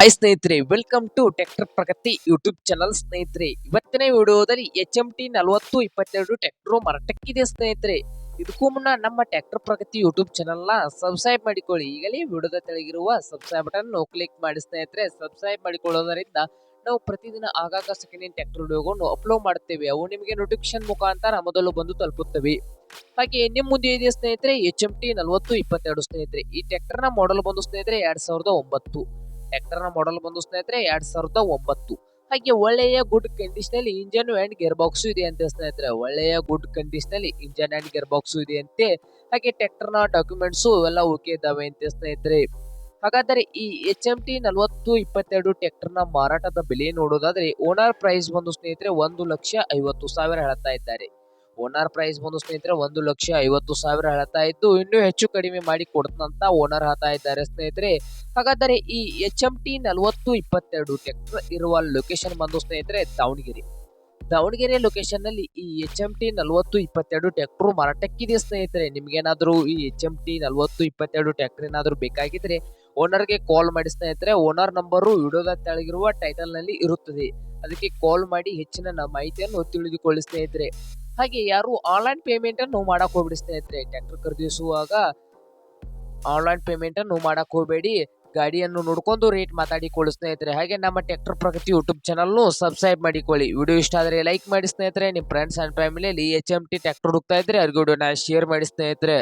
Hi ಸ್ನೇಹಿತರೆ welcome to tractor Pragati YouTube channel ಸ್ನೇಹಿತರೆ. ಇವತ್ತಿನ ವಿಡಿಯೋದಲ್ಲಿ ಎಚ್ ಎಂ ಟಿ ನಲವತ್ತು ಇಪ್ಪತ್ತೆರಡು ಟ್ರ್ಯಾಕ್ಟರ್ ಮರಟಕ್ಕಿದೆ ಸ್ನೇಹಿತರೆ. ಇದಕ್ಕೂ ಮುನ್ನ ನಮ್ಮ ಟ್ರ್ಯಾಕ್ಟರ್ ಪ್ರಗತಿ ಯೂಟ್ಯೂಬ್ ಚಾನಲ್ನ ಸಬ್ಸ್ಕ್ರೈಬ್ ಮಾಡಿಕೊಳ್ಳಿ. ಈಗಲೇ ವಿಡಿಯೋದ ತೆಳಗಿರುವ ಸಬ್ಸ್ಕ್ರೈಬ್ ಬಟನ್ ಕ್ಲಿಕ್ ಮಾಡಿ ಸ್ನೇಹಿತರೆ. ಸಬ್ಸ್ಕ್ರೈಬ್ ಮಾಡಿಕೊಳ್ಳೋದರಿಂದ ನಾವು ಪ್ರತಿದಿನ ಆಗಾಗ ಸೆಕೆಂಡ್ ಹ್ಯಾಂಡ್ ಟ್ರ್ಯಾಕ್ಟರ್ ವಿಡಿಯೋಗಳನ್ನು ಅಪ್ಲೋಡ್ ಮಾಡುತ್ತೇವೆ. ಅವು ನಿಮಗೆ ನೋಟಿಫಿಕೇಶನ್ ಮುಖಾಂತರ ಮೊದಲು ಬಂದು ತಲುಪುತ್ತವೆ. ಹಾಗೆ ನಿಮ್ಮ ಮುಂದೆ ಇದೆ ಸ್ನೇಹಿತರೆ ಎಚ್ ಎಂ ಟಿ ನಲವತ್ತು ಇಪ್ಪತ್ತೆರಡು ಸ್ನೇಹಿತರೆ. ಈ ಟ್ರ್ಯಾಕ್ಟರ್ನ ಮಾಡಲ್ ಬಂದು ಸ್ನೇಹಿತರೆ, ಎರಡ್ ಸಾವಿರದ ಒಂಬತ್ತು. ಟ್ರ್ಯಾಕ್ಟರ್ನ ಮಾಡಲ್ ಬಂದು ಸ್ನೇಹಿತರೆ ಎರಡ್ ಸಾವಿರದ ಒಂಬತ್ತು. ಹಾಗೆ ಒಳ್ಳೆಯ ಗುಡ್ ಕಂಡೀಷನ್ ಅಲ್ಲಿ ಇಂಜನ್ ಅಂಡ್ ಗೇರ್ ಬಾಕ್ಸ್ ಇದೆ ಅಂತ ಸ್ನೇಹಿತರೆ ಒಳ್ಳೆಯ ಗುಡ್ ಕಂಡೀಷನ್ ಅಲ್ಲಿ ಇಂಜನ್ ಅಂಡ್ ಗೇರ್ ಬಾಕ್ಸ್ ಇದೆ ಅಂತೆ. ಹಾಗೆ ಟ್ರ್ಯಾಕ್ಟರ್ನ ಡಾಕ್ಯುಮೆಂಟ್ಸ್ ಎಲ್ಲ ಓಕೆ ಇದಾವೆ ಅಂತ ಸ್ನೇಹಿತರೆ ಹಾಗಾದರೆ ಈ ಎಚ್ ಎಂ ಟಿ ನಲವತ್ತು ಇಪ್ಪತ್ತೆರಡು ಟ್ರ್ಯಾಕ್ಟರ್ನ ಮಾರಾಟದ ಬೆಲೆ ನೋಡೋದಾದ್ರೆ ಓನರ್ ಪ್ರೈಸ್ ಬಂದು ಸ್ನೇಹಿತರೆ ಒಂದು ಲಕ್ಷ ಐವತ್ತು ಸಾವಿರ ಹೇಳ್ತಾ ಇದ್ದಾರೆ. ಓನರ್ ಪ್ರೈಸ್ ಬಂದು ಸ್ನೇಹಿತರೆ, ಒಂದು ಲಕ್ಷ ಐವತ್ತು ಸಾವಿರ ಹೇಳ್ತಾ ಇದ್ದು, ಇನ್ನೂ ಹೆಚ್ಚು ಕಡಿಮೆ ಮಾಡಿ ಕೊಡ್ತಂತ ಓನರ್ ಹೇಳ್ತಾ ಇದ್ದಾರೆ ಸ್ನೇಹಿತರೆ. ಹಾಗಾದರೆ ಈ ಎಚ್ ಎಂ ಟಿ ನಲವತ್ತು ಇಪ್ಪತ್ತೆರಡು ಟ್ರ್ಯಾಕ್ಟರ್ ಇರುವ ಲೊಕೇಶನ್ ಬಂದು ಸ್ನೇಹಿತರೆ, ದಾವಣಗೆರೆ. ದಾವಣಗೆರೆ ಲೊಕೇಶನ್ನಲ್ಲಿ ಈ ಎಚ್ ಎಂ ಟಿ ನಲವತ್ತು ಇಪ್ಪತ್ತೆರಡು ಟ್ರ್ಯಾಕ್ಟರ್ ಮಾರಾಟಕ್ಕಿದೆ ಸ್ನೇಹಿತರೆ. ನಿಮ್ಗೇನಾದ್ರೂ ಈ ಎಚ್ ಎಂ ಟಿ ನಲವತ್ತು ಇಪ್ಪತ್ತೆರಡು ಟ್ರ್ಯಾಕ್ಟರ್ ಏನಾದರೂ ಬೇಕಾಗಿದ್ರೆ ಓನರ್ಗೆ ಕಾಲ್ ಮಾಡಿ ಸ್ನೇಹಿತರೆ. ಓನರ್ ನಂಬರು ವಿಡಿಯೋದ ತೆಳಗಿರುವ ಟೈಟಲ್ನಲ್ಲಿ ಇರುತ್ತದೆ. ಅದಕ್ಕೆ ಕಾಲ್ ಮಾಡಿ ಹೆಚ್ಚಿನ ಮಾಹಿತಿಯನ್ನು ತಿಳಿದುಕೊಳ್ಳಿ ಸ್ನೇಹಿತರೆ. ಹಾಗೆ ಯಾರು ಆನ್ಲೈನ್ ಪೇಮೆಂಟ್ ಅನ್ನು ಮಾಡಕ್ ಹೋಗ್ಬಿಡಿ ಸ್ನೇಹಿತರೆ ಟ್ರ್ಯಾಕ್ಟರ್ ಖರೀದಿಸುವಾಗ ಆನ್ಲೈನ್ ಪೇಮೆಂಟ್ ಅನ್ನು ಮಾಡಕ್ ಹೋಗಬೇಡಿ. ಗಾಡಿಯನ್ನು ನೋಡ್ಕೊಂಡು ರೇಟ್ ಮಾತಾಡಿಕೊಳ್ಳಿ ಸ್ನೇಹಿತರೆ. ಹಾಗೆ ನಮ್ಮ tractor Pragati YouTube channel subscribe ಮಾಡಿಕೊಳ್ಳಿ. ವಿಡಿಯೋ ಇಷ್ಟ ಆದರೆ ಲೈಕ್ ಮಾಡಿ ಸ್ನೇಹಿತರೆ. ನಿಮ್ಮ ಫ್ರೆಂಡ್ಸ್ ಅಂಡ್ ಫ್ಯಾಮಿಲಿಯಲ್ಲಿ ಎಚ್ ಎಂ ಟಿ ಟ್ರ್ಯಾಕ್ಟರ್ ಹುಡುಕ್ತಾ ಇದ್ರೆ ಅವ್ರಿಗೆ ವಿಡಿಯೋನ ಶೇರ್ ಮಾಡಿ ಸ್ನೇಹಿತರೆ.